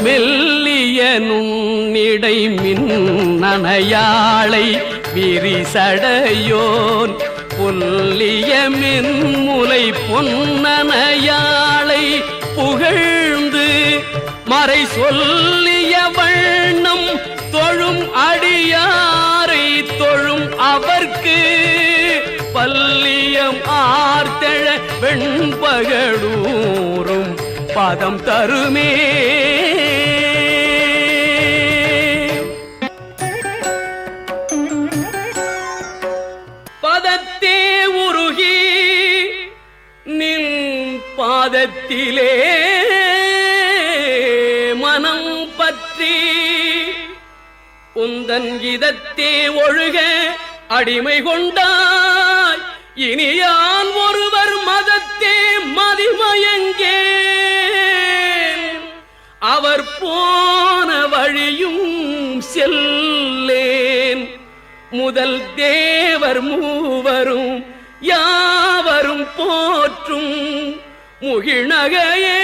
மெல்லிய நுண்ணிடை மின்னணையாளை விரிசடையோன் புல்லிய மின்முலை பொன்னணையாளை புகழ்ந்து மறை சொல்லிய வண்ணம் தொழும் அடியாரை தொழும் அவர்க்கு பல்லியம் ஆர்த்தழ வெண்பகடூரும் பதம் தருமே உந்தன் இதத்தே ஒழுக அடிமை கொண்டாய். இனியான் ஒருவர் மதத்தே மதிமயங்கே அவர் போன வழியும் செல்லேன். முதல் தேவர் மூவரும் யாவரும் போற்றும் முகிழ்நகையே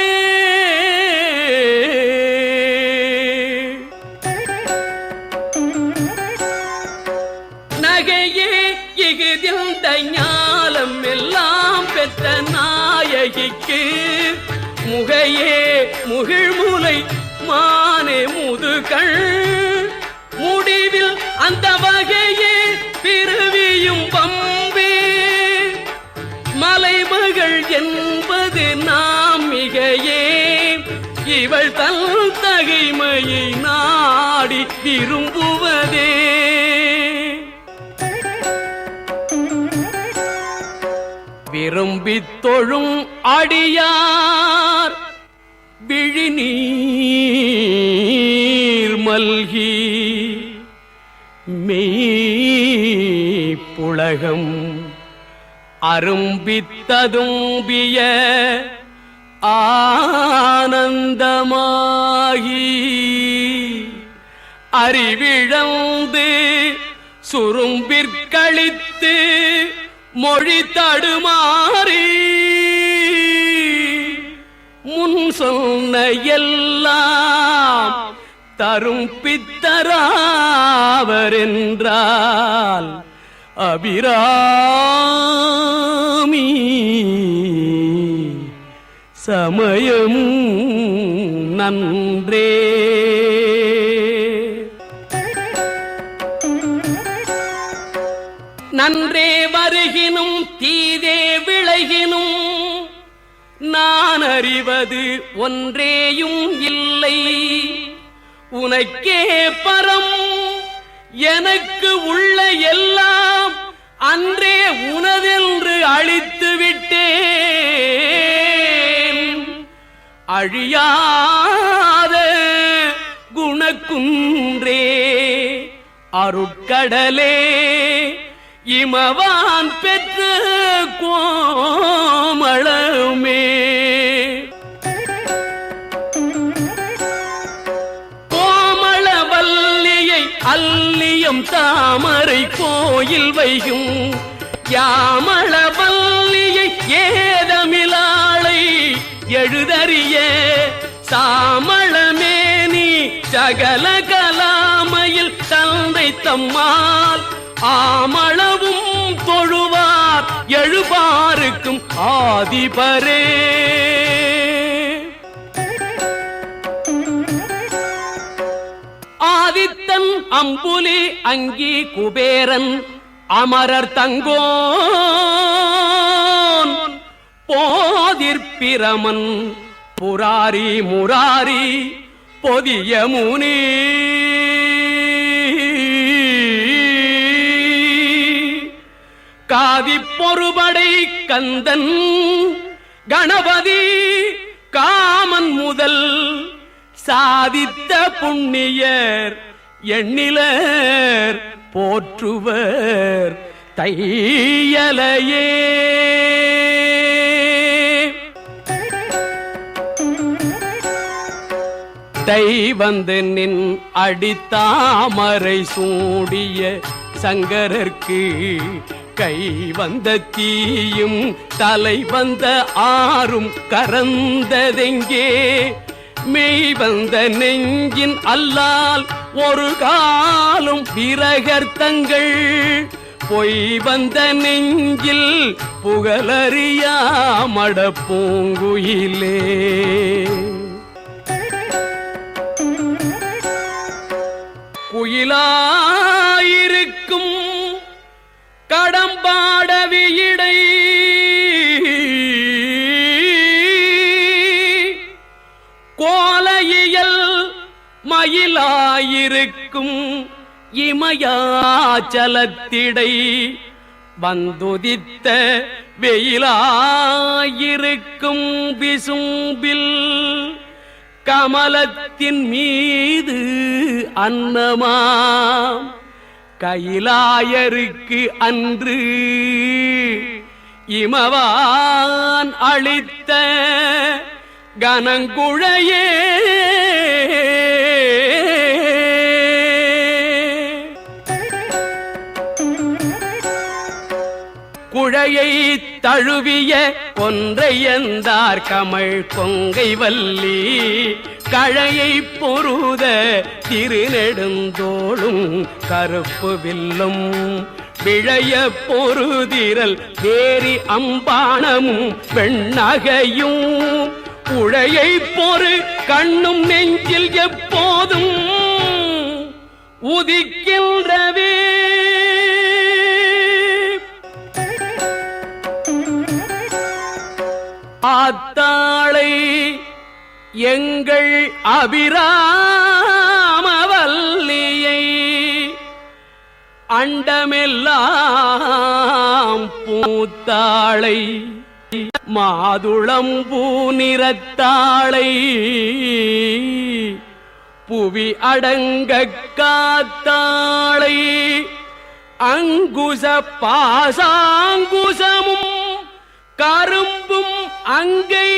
உலகிக்கு முகையே முகிழ்முலை மானே முதுகள் முடிவில் அந்த வகையே பிறவியும் பம்பே. மலைமகள் என்பது நாம் மிகையே. இவள் தல் தகைமையை நாடி விரும்புவதே. விரும்பித் தொழும் அடியார் விழிநீர் மல்கி மெய் புலகம் அரும்பித்ததும்பிய ஆனந்தமாகி அறிவிழந்து சுரும்பிற்கழித்து மொழி தடுமாறி முன் சொன்ன எல்லாம் தரும் பித்தராவர் என்றால் அபிராமி. சமயம் நன்றே. நன்றே வரு தீதே விளைகினும் நான் அறிவது ஒன்றேயும் இல்லை. உனக்கே பரம் எனக்கு உள்ள எல்லாம் அன்றே உனதென்று அழித்து விட்டேன். அழியாத குணக்குன்றே அருட்கடலே இமவான் பெற்ற கோமளமே கோமளவல்லியை அல்லியம் தாமரை கோயில் வைகும் யாமளவல்லியை ஏதமிலாளை எழுதறிய சாமளமேனி சகல கலாமையில் தந்தை தம்மால். ஆமளம் எல்லாருக்கும் ஆதிபரே. ஆதித்தன் அம்புலி அங்கி குபேரன் அமரர் தங்கோன். போதிற்பிரமன் புராரி முராரி பொதிய முனி. காதி பொறுப கந்தன் கணபதி காமன் முதல் சாதித்த புண்ணியர் எண்ணிலர் போற்றுவர் தையலையே. தை வந்து நின் அடித்தாமரை சூடிய சங்கரர்க்கு கை வந்த தீயும் தலை வந்த ஆறும் கரந்ததெங்கே மெய் வந்த நெஞ்சின் அல்லால் ஒரு காலும் விரகர்த்தங்கள் பொய் வந்த நெஞ்சில் புகழறியா மடப்பூங்குயிலே? குயிலா வாயிலாயிருக்கும் இமயாச்சலத்திடை வந்துதித்த வெயிலாயிருக்கும் விசும்பில் கமலத்தின் மீது அன்னமாம் கைலாயருக்கு அன்று இமவான் அளித்த கனங்குழையே குழையை தழுவிய ஒன்றையந்தார் கமழ் கொங்கை வல்லி கழையை பொருத திருநெடுந்தோளும் கருப்பு வில்லும். விழைய பொருதிரல் வேரி அம்பானமும் வெண்ணகையும். உழையை பொறு கண்ணும் நெஞ்சில் எப்போதும் உதிக்கின்றவே ஆத்தாளை எங்கள் அபிராமவல்லியை அண்டமெல்லாம் பூத்தாளை மாதுளம் பூநிறத்தாளை புவி அடங்க காத்தாளை அங்குச பாசாங்குசமும் கரும் அங்கை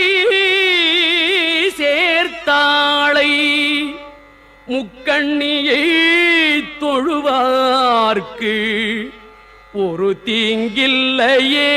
சேர்த்தாளை முக்கண்ணியை தொழுவார்க்கு. ஒரு தீங்கில்லையே